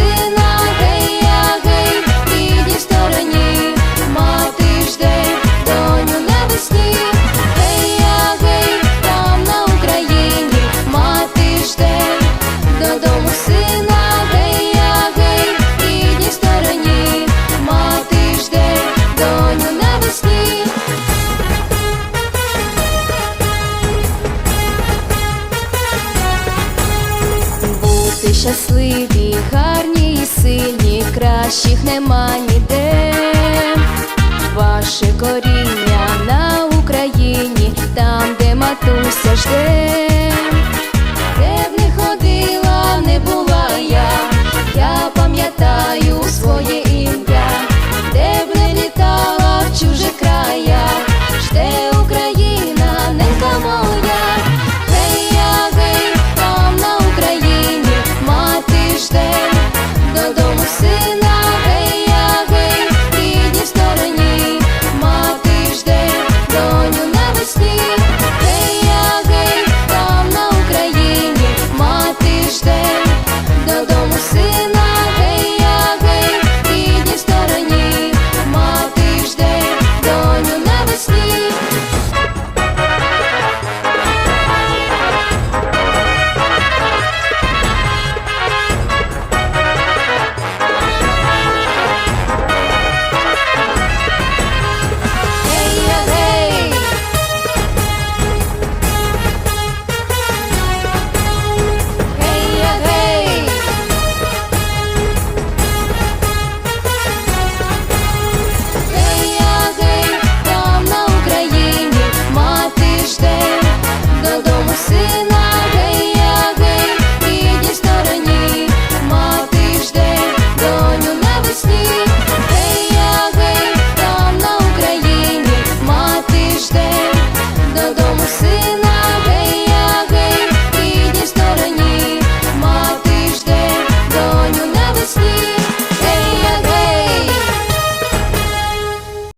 sin I щасливі, гарні і сильні, кращих нема ніде. Ваше коріння на Україні, там, де матуся жде.